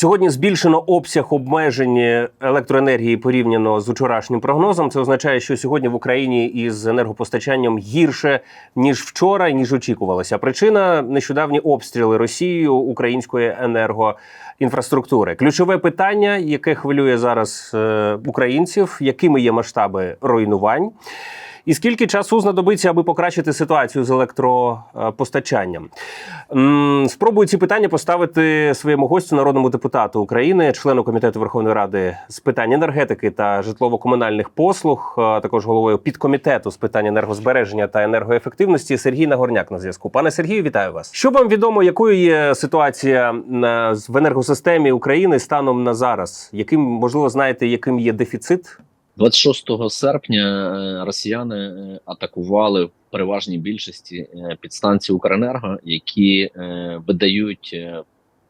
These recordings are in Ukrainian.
Сьогодні збільшено обсяг обмежень електроенергії порівняно з вчорашнім прогнозом. Це означає, що сьогодні в Україні із енергопостачанням гірше ніж вчора, ніж очікувалося. Причина нещодавні обстріли Росією української енергоінфраструктури. Ключове питання, яке хвилює зараз е, українців, якими є масштаби руйнувань. І скільки часу знадобиться, аби покращити ситуацію з електропостачанням? Спробую ці питання поставити своєму гостю, народному депутату України, члену комітету Верховної Ради з питань енергетики та житлово-комунальних послуг, а також головою підкомітету з питань енергозбереження та енергоефективності Сергій Нагорняк на зв'язку. Пане Сергію, вітаю вас. Що вам відомо, якою є ситуація в енергосистемі України станом на зараз? Яким можливо знаєте, яким є дефіцит? 26 серпня е, росіяни е, атакували в переважній більшості е, підстанції Укренерго, які видають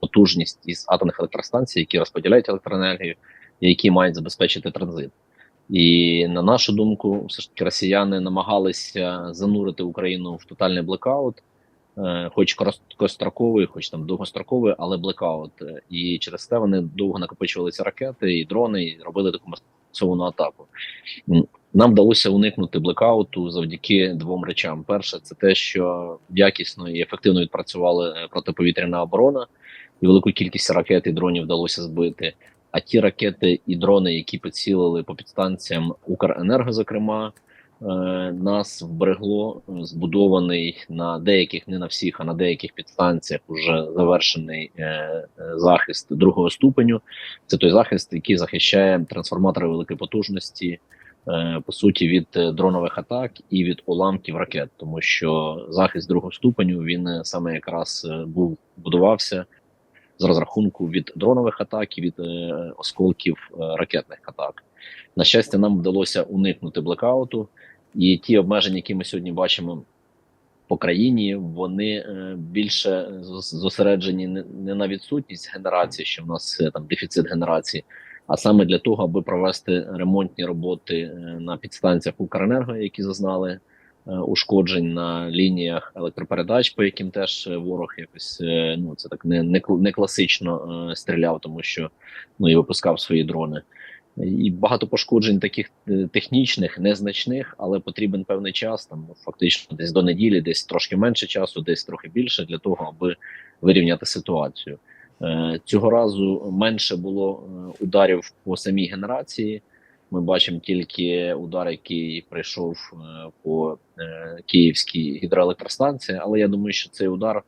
потужність із атомних електростанцій, які розподіляють електроенергію, які мають забезпечити транзит. І на нашу думку, все ж таки росіяни намагалися занурити Україну в тотальний блекаут, хоч короткостроковий, хоч там довгостроковий, але блекаут. І через те вони довго накопичувалися ракети і дрони, і робили таку масовану атаку. Нам вдалося уникнути блекауту завдяки двом речам: перше, це те, що якісно і ефективно відпрацювали е, протиповітряна оборона, і велику кількість ракет і дронів вдалося збити. А ті ракети і дрони, які поцілили по підстанціям Укренерго, зокрема, нас вберегло е, збудований на деяких, не на всіх, а на деяких підстанціях уже завершений е, е, захист другого ступеню. Це той захист, який захищає трансформатори великої потужності, е, по суті, від е, дронових атак і від уламків ракет, тому що захист другого ступеню він е, саме якраз е, був будувався з розрахунку від дронових атак і від е, осколків е, ракетних атак. На щастя, нам вдалося уникнути блекауту, і ті обмеження, які ми сьогодні бачимо по країні, вони е, більше зос- зосереджені не, на відсутність генерації, що в нас е, там дефіцит генерації, а саме для того, аби провести ремонтні роботи е, на підстанціях Укренерго, які зазнали ушкоджень на лініях електропередач, по яким теж ворог якось ну це так не, не, не класично стріляв, тому що ну і випускав свої дрони. І багато пошкоджень таких е, технічних, незначних, але потрібен певний час, там ну, фактично десь до неділі, десь трошки менше часу, десь трохи більше для того, аби вирівняти ситуацію. Е, Цього разу менше було е, ударів по самій генерації. Ми бачимо тільки удар, який прийшов по київській гідроелектростанції. Але я думаю, що цей удар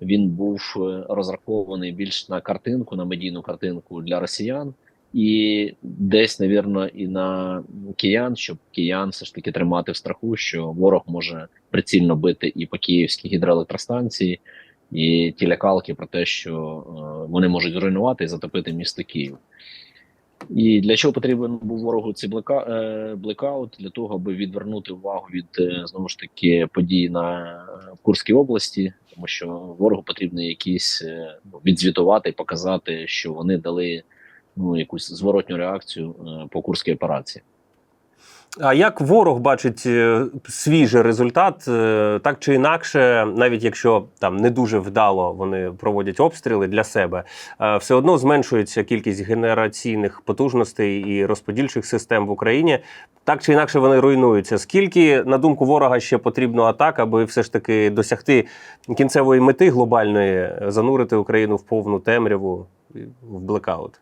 він був розрахований більш на картинку, на медійну картинку для росіян, і десь, навірно, і на киян, щоб киян все ж таки тримати в страху, що ворог може прицільно бити і по київській гідроелектростанції, і ті лякалки про те, що е, вони можуть зруйнувати і затопити місто Київ. І для чого потрібен був ворогу цей блека, е, блекаут? Для того, аби відвернути увагу від е, знову ж таки подій на Курській області, тому що ворогу потрібно якісь відзвітувати і показати, що вони дали ну якусь зворотню реакцію е, по курській операції. А як ворог бачить е, свіжий результат, е, так чи інакше, навіть якщо там не дуже вдало вони проводять обстріли для себе, все одно зменшується кількість генераційних потужностей і розподільчих систем в Україні. Так чи інакше вони руйнуються. Скільки, на думку ворога, ще потрібно атак, аби все ж таки досягти кінцевої мети глобальної, занурити Україну в повну темряву в блекаут?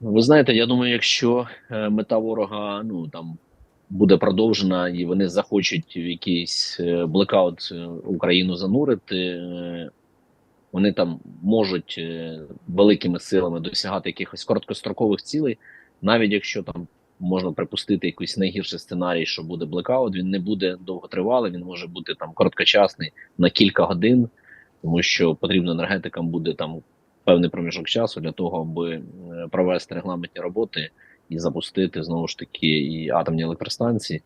Ви знаєте, я думаю, якщо е, мета ворога ну там буде продовжена і вони захочуть в якийсь е, блекаут е, Україну занурити, вони там можуть великими силами досягати якихось короткострокових цілей, навіть якщо там можна припустити якийсь найгірший сценарій, що буде блекаут, він не буде довготривалий, він може бути там короткочасний на кілька годин, тому що потрібно енергетикам буде там певний проміжок часу для того, аби е, провести регламентні роботи і запустити знову ж таки і атомні електростанції.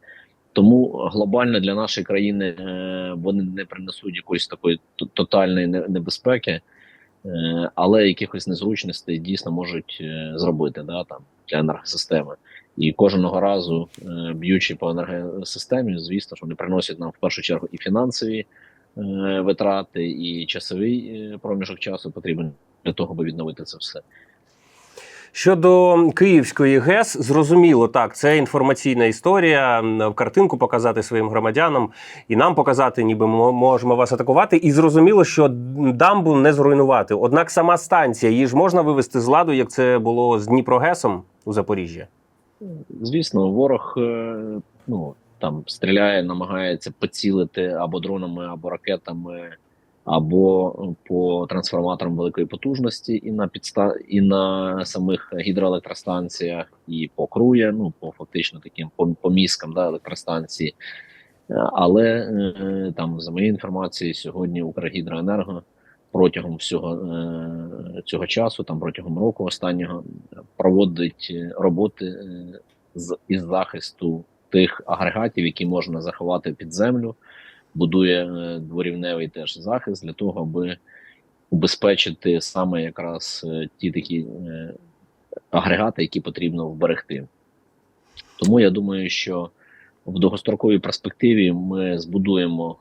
Тому глобально для нашої країни е, вони не принесуть якоїсь такої тотальної небезпеки, е, але якихось незручностей дійсно можуть зробити да, там, для енергосистеми. І кожного разу, б'ючи по енергосистемі, звісно, що вони приносять нам в першу чергу і фінансові витрати, і часовий е, проміжок часу потрібен для того, аби відновити це все. Щодо Київської ГЕС, зрозуміло, так, це інформаційна історія. м, Картинку показати своїм громадянам і нам показати, ніби ми можемо вас атакувати. І зрозуміло, що дамбу не зруйнувати. Однак сама станція її ж можна вивести з ладу, як це було з Дніпрогесом у Запоріжжі. Звісно, ворог е, ну там стріляє, намагається поцілити або дронами, або ракетами, або по трансформаторам великої потужності, і на підста і на самих гідроелектростанціях, і по крує, ну по фактично таким по, по да, електростанції. Е, Але е, там, за моєю інформацією, сьогодні Укргідроенерго протягом всього е, цього часу, там протягом року останнього, проводить е, роботи е, з із захисту тих агрегатів, які можна заховати під землю, будує е, дворівневий теж захист для того, аби убезпечити саме якраз е, ті такі е, агрегати, які потрібно вберегти. Тому я думаю, що в довгостроковій перспективі ми збудуємо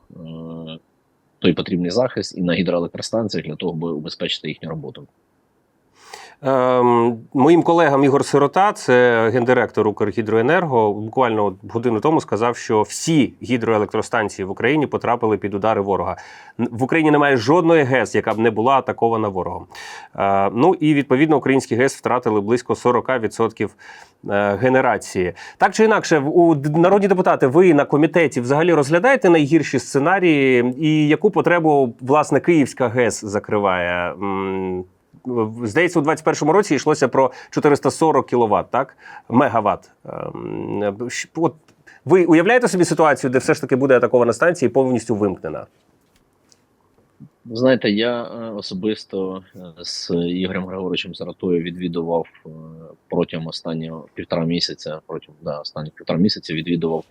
той потрібний захист і на гідроелектростанціях для того, аби убезпечити їхню роботу. Ем, моїм колегам Ігор Сирота, це гендиректор Укргідроенерго, буквально годину тому сказав, що всі гідроелектростанції в Україні потрапили під удари ворога. В Україні немає жодної ГЕС, яка б не була атакована ворогом. Е, ну і відповідно українські ГЕС втратили близько 40% е, генерації. Так чи інакше, у народні депутати, ви на комітеті взагалі розглядаєте найгірші сценарії, і яку потребу власне Київська ГЕС закриває? Здається, у 2021 році йшлося про 440 кВт, так? Мегаватт. Ем, От ви уявляєте собі ситуацію, де все ж таки буде атакована станція і повністю вимкнена? Знаєте, я е, особисто е, з Ігорем Григоровичем Саратою відвідував е, протягом останнього півтора місяця, протягом да, останніх півтора місяця відвідував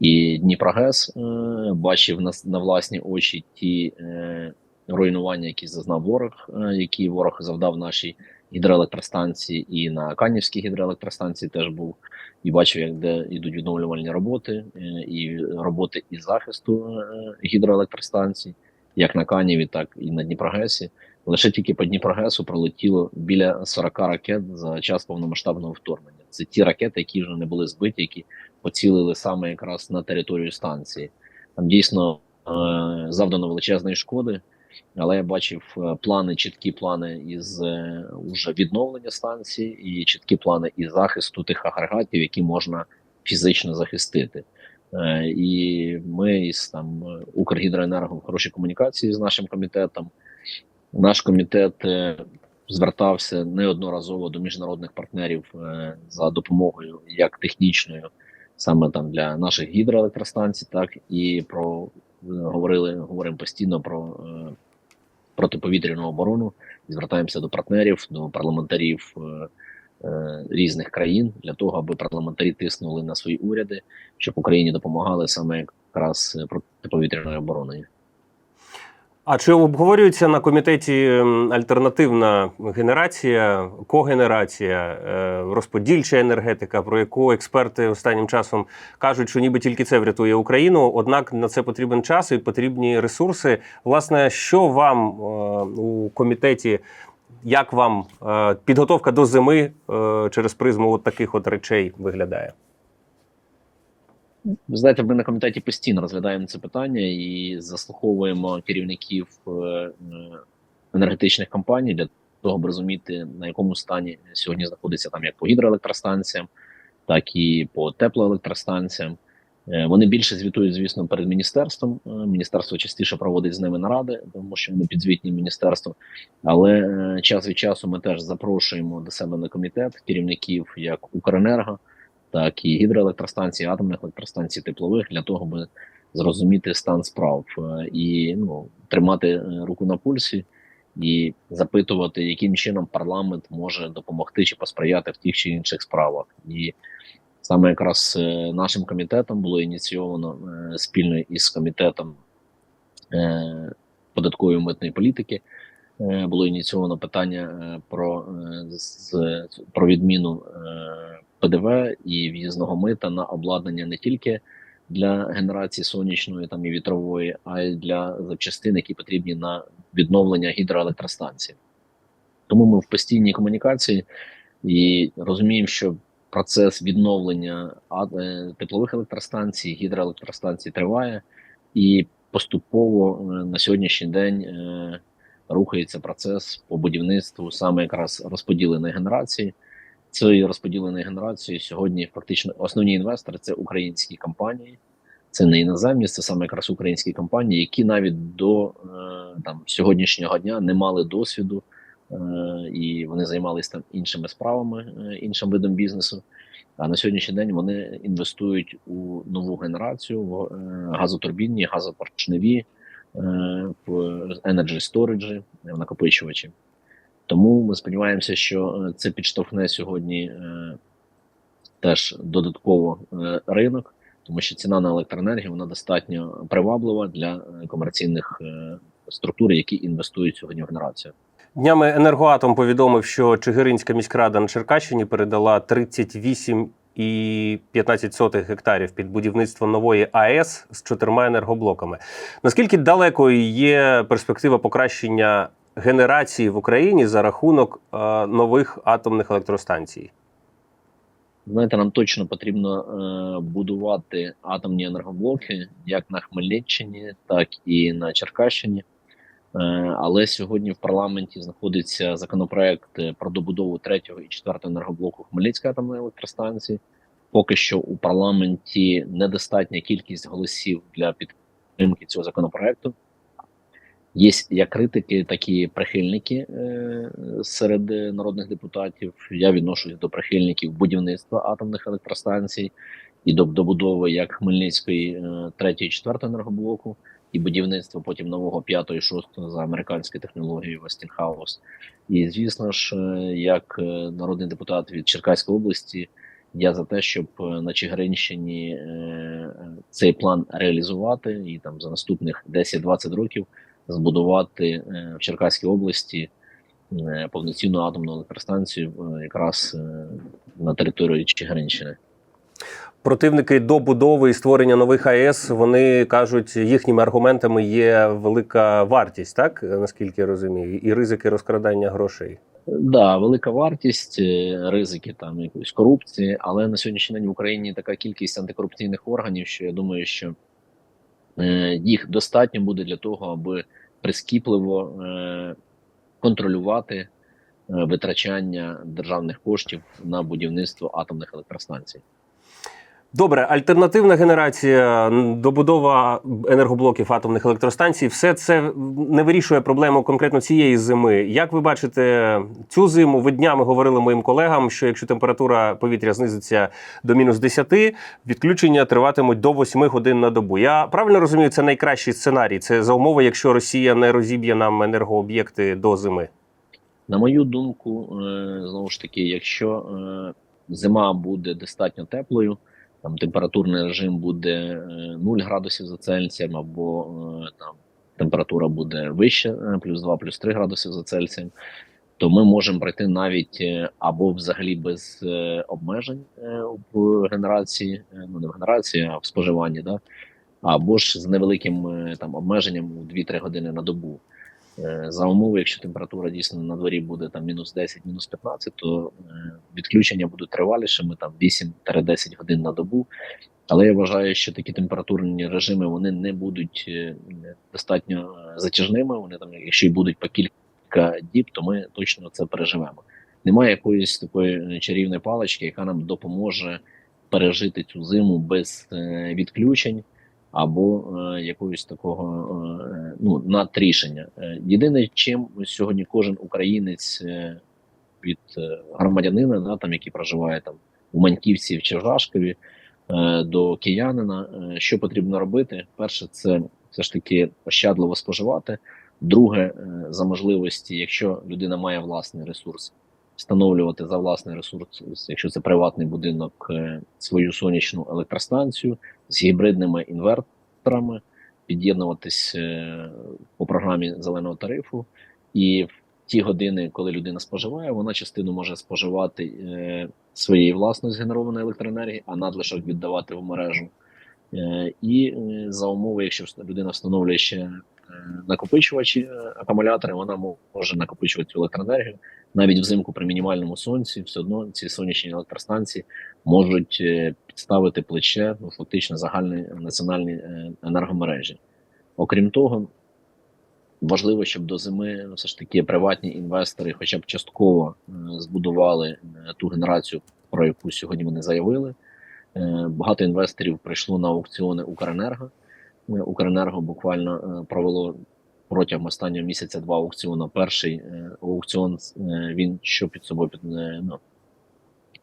і Дніпрогес, бачив на, на власні очі ті руйнування, які зазнав ворог, е, які ворог завдав нашій гідроелектростанції, і на Канівській гідроелектростанції теж був і бачив, як де йдуть відновлювальні роботи, е, і роботи із захисту е, гідроелектростанцій як на Каніві, так і на Дніпрогесі. Лише тільки по Дніпрогесу пролетіло біля 40 ракет за час повномасштабного вторгнення. Це ті ракети, які вже не були збиті, які поцілили саме якраз на територію станції. Там дійсно завдано величезної шкоди, але я бачив е, плани, чіткі плани із е, уже відновлення станції і чіткі плани із захисту тих агрегатів, які можна фізично захистити. Е, І ми із там Укргідроенерго в хорошій комунікації з нашим комітетом. Наш комітет звертався неодноразово до міжнародних партнерів за допомогою як технічною, саме там для наших гідроелектростанцій, так і про говорили, говоримо постійно про протиповітряну оборону. Звертаємося до партнерів, до парламентарів. е, е, різних країн для того, аби парламентарі тиснули на свої уряди, щоб Україні допомагали саме якраз протиповітряною обороною. А чи обговорюється на комітеті альтернативна генерація, когенерація, е, розподільча енергетика, про яку експерти останнім часом кажуть, що ніби тільки це врятує Україну? Однак на це потрібен час і потрібні ресурси. Власне, що вам е, у комітеті, як вам е, підготовка до зими через призму от таких от речей виглядає? Ви знаєте, ми на комітеті постійно розглядаємо це питання і заслуховуємо керівників е, е, енергетичних компаній для того, аби розуміти на якому стані сьогодні знаходиться там як по гідроелектростанціям, так і по теплоелектростанціям. Е, Вони більше звітують, звісно, перед міністерством. Міністерство частіше проводить з ними наради, тому що вони підзвітні міністерству. Але час від часу ми теж запрошуємо до себе на комітет керівників як Укренерго, так і гідроелектростанцій, атомних електростанцій теплових для того, аби зрозуміти стан справ е, і ну тримати е, руку на пульсі і запитувати, яким чином парламент може допомогти чи посприяти в тих чи інших справах. І саме якраз е, нашим комітетом було ініційовано спільно із комітетом податкової митної політики. Було ініційовано питання про, про відміну ПДВ і в'їзного мита на обладнання не тільки для генерації сонячної там і вітрової, а й для запчастин, які потрібні на відновлення гідроелектростанцій. Тому ми в постійній комунікації і розуміємо, що процес відновлення е, теплових електростанцій, гідроелектростанцій триває, і поступово е, на сьогоднішній день е, рухається процес по будівництву саме якраз розподіленої генерації. Цієї розподіленої генерації сьогодні фактично основні інвестори це українські компанії, це не іноземні, це саме якраз українські компанії, які навіть до е, там сьогоднішнього дня не мали досвіду, е, і вони займалися там іншими справами, е, іншим видом бізнесу. А на сьогоднішній день вони інвестують у нову генерацію в газотурбінні, газопоршневі, в storage, в накопичувачі. Тому ми сподіваємося, що е, це підштовхне сьогодні е, теж додатково е, ринок, тому що ціна на електроенергію вона достатньо приваблива для комерційних структур, які інвестують сьогодні в генерацію. Днями енергоатом повідомив, що Чигиринська міськрада на Черкащині передала 38,15 гектарів під будівництво нової АЕС з чотирма енергоблоками. Наскільки далекою є перспектива покращення генерації в Україні за рахунок е, нових атомних електростанцій? Знаєте, нам точно потрібно е, будувати атомні енергоблоки як на Хмельниччині, так і на Черкащині. Е, але сьогодні в парламенті знаходиться законопроект про добудову третього і четвертого енергоблоку Хмельницької атомної електростанції. Поки що у парламенті недостатня кількість голосів для підтримки цього законопроекту. Є як критики, так і прихильники е, серед народних депутатів. Я відношусь до прихильників будівництва атомних електростанцій і до добудови як Хмельницької е, третьої, четвертого енергоблоку, і будівництва потім нового п'ятого і шостого за американською технологією Westinghouse. І звісно ж, е, як е, народний депутат від Черкаської області, я за те, щоб на Чигиринщині цей план реалізувати і там за наступних 10-20 років збудувати е, в Черкаській області е, повноцінну атомну електростанцію е, якраз на території Чигиринщини. Противники добудови і створення нових АЕС вони кажуть, їхніми аргументами є велика вартість, так наскільки я розумію, і ризики розкрадання грошей. Да, велика вартість, ризики там якоїсь корупції, але на сьогоднішній день в Україні така кількість антикорупційних органів, що я думаю, що їх достатньо буде для того, аби прискіпливо е, контролювати е, витрачання державних коштів на будівництво атомних електростанцій. Добре, альтернативна генерація, добудова енергоблоків атомних електростанцій, все це не вирішує проблему конкретно цієї зими. Як ви бачите цю зиму? Ви днями говорили моїм колегам, що якщо температура повітря знизиться до мінус 10, відключення триватимуть до 8 годин на добу. Я правильно розумію, це найкращий сценарій. Це за умови, якщо Росія не розіб'є нам енергооб'єкти до зими. На мою думку, е, знову ж таки, якщо е, зима буде достатньо теплою, там температурний режим буде е, 0 градусів за Цельсієм, або е, там температура буде вища, е, плюс 2, плюс 3 градуси за Цельсієм, то ми можемо пройти навіть е, або взагалі без е, обмежень е, в генерації, е, ну не в генерації, а в споживанні, да? або ж з невеликим е, там обмеженням у 2-3 години на добу. Е, За умови, якщо температура дійсно на дворі буде там мінус 10, мінус 15, то е, відключення будуть тривалішими, там 8-10 годин на добу. Але я вважаю, що такі температурні режими вони не будуть е, достатньо затяжними. Вони там, якщо й будуть по кілька діб, то ми точно це переживемо. Немає якоїсь такої чарівної палички, яка нам допоможе пережити цю зиму без відключень або е, якогось такого е, ну надрішення. Е, єдине, чим сьогодні кожен українець е, від е, громадянина, да, там який проживає там у Маньківці в Жашкові, е, до киянина, е, що потрібно робити? Перше, це все ж таки ощадливо споживати. Друге, е, за можливості, якщо людина має власний ресурс, встановлювати за власний ресурс, якщо це приватний будинок, е, свою сонячну електростанцію з гібридними інверторами, під'єднуватись е, по програмі зеленого тарифу, і в ті години, коли людина споживає, вона частину може споживати е, своєї власної згенерованої електроенергії, а надлишок віддавати в мережу. І за умови, якщо людина встановлює ще накопичувачі е, акумулятори, вона може накопичувати цю електроенергію. Навіть взимку при мінімальному сонці, все одно ці сонячні електростанції можуть е, підставити плече ну, фактично загальної національної е, енергомережі. Окрім того, важливо, щоб до зими все ж таки приватні інвестори, хоча б частково збудували ту генерацію, про яку сьогодні вони заявили. Багато інвесторів прийшло на аукціони Укренерго. Укренерго буквально е, провело протягом останнього місяця два аукціони. Перший е, аукціон е, він що під собою під ну,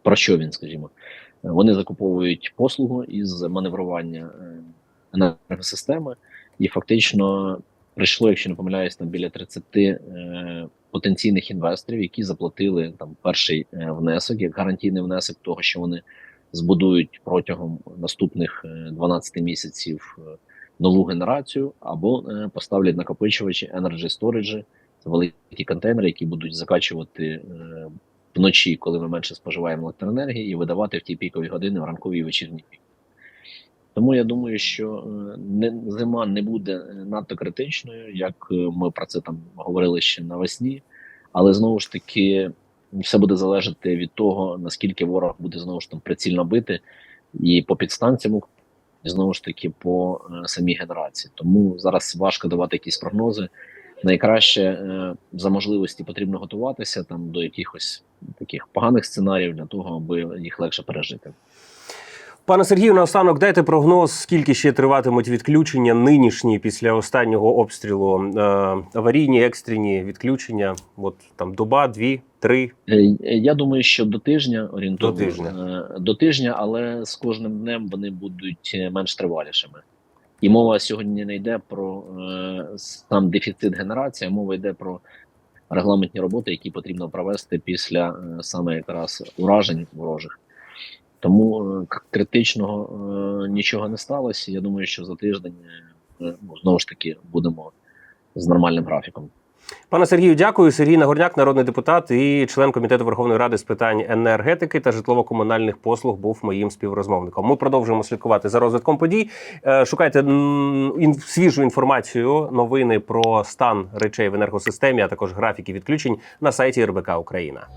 про що він, скажімо, вони закуповують послугу із маневрування енергосистеми, і фактично прийшло, якщо не помиляюсь, там біля 30 е, потенційних інвесторів, які заплатили там перший внесок, як гарантійний внесок того, що вони збудують протягом наступних е, 12 місяців нову генерацію, або е, поставлять накопичувачі Energy Storage, це великі контейнери, які будуть закачувати е, вночі, коли ми менше споживаємо електроенергії, і видавати в ті пікові години в ранкові і вечірні пік. Тому я думаю, що е, не, зима не буде надто критичною, як ми про це там говорили ще навесні, але знову ж таки все буде залежати від того, наскільки ворог буде знову ж там прицільно бити і по підстанціям, знову ж таки по е, самій генерації. Тому зараз важко давати якісь прогнози. Найкраще е, за можливості потрібно готуватися там до якихось таких поганих сценаріїв для того, аби їх легше пережити. Пане Сергію, наостанок дайте прогноз, скільки ще триватимуть відключення нинішні після останнього обстрілу. Е, аварійні, екстрені відключення. От там доба, дві, три. Е, е, Я думаю, що до тижня орієнтовно До тижня. е, до тижня, але з кожним днем вони будуть менш тривалішими. І мова сьогодні не йде про сам дефіцит генерації, а мова йде про регламентні роботи, які потрібно провести після саме якраз уражень ворожих. Тому критичного нічого не сталося. Я думаю, що за тиждень ну, знову ж таки будемо з нормальним графіком. Пане Сергію, дякую. Сергій Нагорняк, народний депутат і член комітету Верховної Ради з питань енергетики та житлово-комунальних послуг, був моїм співрозмовником. Ми продовжуємо слідкувати за розвитком подій. Е, Шукайте свіжу інформацію, новини про стан речей в енергосистемі, а також графіки відключень на сайті РБК Україна.